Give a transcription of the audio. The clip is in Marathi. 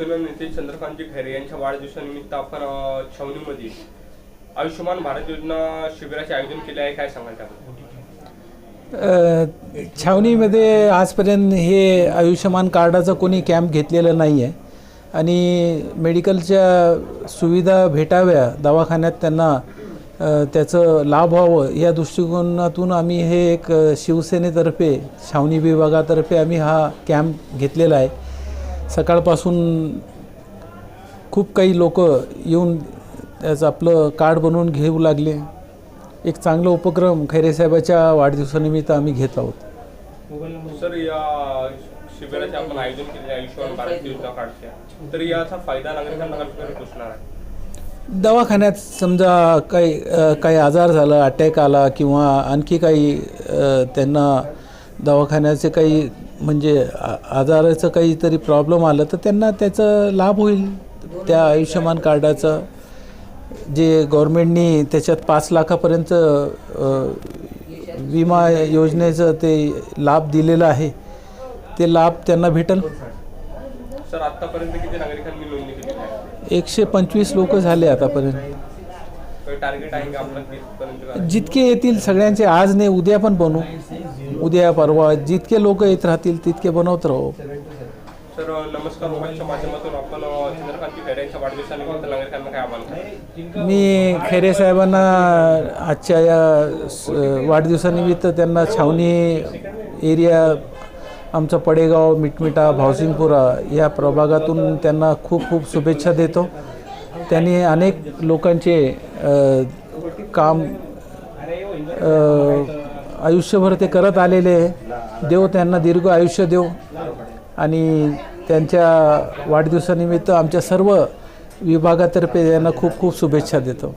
शिवसेना नेते चंद्रकांतजी खैरे यांच्या वाढदिवसानिमित्त आपण छावणीमध्ये आयुष्यमान भारत योजना शिबिराचे आयोजन केले आहे. काय सांगाल त्याबद्दल? छावणीमध्ये आजपर्यंत हे आयुष्यमान कार्डाचं कोणी कॅम्प घेतलेलं नाही आहे आणि मेडिकलच्या सुविधा भेटाव्या दवाखान्यात त्यांना त्याचं लाभ व्हावं या दृष्टिकोनातून आम्ही हे एक शिवसेनेतर्फे छावणी विभागातर्फे आम्ही हा कॅम्प घेतलेला आहे. सकाळपासून खूप काही लोक येऊन त्याचं आपलं कार्ड बनवून घेऊ लागले. एक चांगला उपक्रम खैरेसाहेबाच्या वाढदिवसानिमित्त आम्ही घेत आहोत. सर या शिबिराचे आपण आयोजन केले आयुष्यमान भारत योजना कार्डच्या तर याचा फायदा नागरिकांना कशाप्रकारे पोचणार आहे? दवाखान्यात समजा काही काही आजार झाला अटॅक आला किंवा आणखी काही त्यांना दवाखान्याचे काही म्हणजे आजाराचं काहीतरी प्रॉब्लेम आलं तर त्यांना त्याचा लाभ होईल. त्या आयुष्यमान कार्डाचं जे गव्हर्मेंटनी त्याच्यात पाच लाखापर्यंत विमा योजनेचं ते लाभ दिलेलं आहे. ते लाभ त्यांना भेटेल. एकशे पंचवीस लोक झाले आतापर्यंत. टार्गेट आहे का आपला कितपर्यंत करायचं? जितके येतील सगळ्यांचे आज नाही उद्या पण बनवू उद्या परवा जितके लोक येत राहतील तितके बनवत राहू. सर नमस्कार. मोबाईलच्या माध्यमातून आपण अ, चंद्रकांतजी खैरे यांच्या वाढदिवसानिमित्त नागरिकांना काय आव्हान कराल मी खैरे साहेबांना आजच्या या स- वाढदिवसानिमित्त त्यांना छावणी एरिया आमचा पडेगाव मिटमिटा भावसिंगपुरा या प्रभागातून त्यांना खूप खूप शुभेच्छा देतो. त्यांनी अनेक लोकांचे काम आयुष्यभर ते करत आलेले देव त्यांना दीर्घ आयुष्य देव. आणि त्यांच्या वाढदिवसानिमित्त आमच्या सर्व विभागातर्फे त्यांना खूप खूप शुभेच्छा देतो.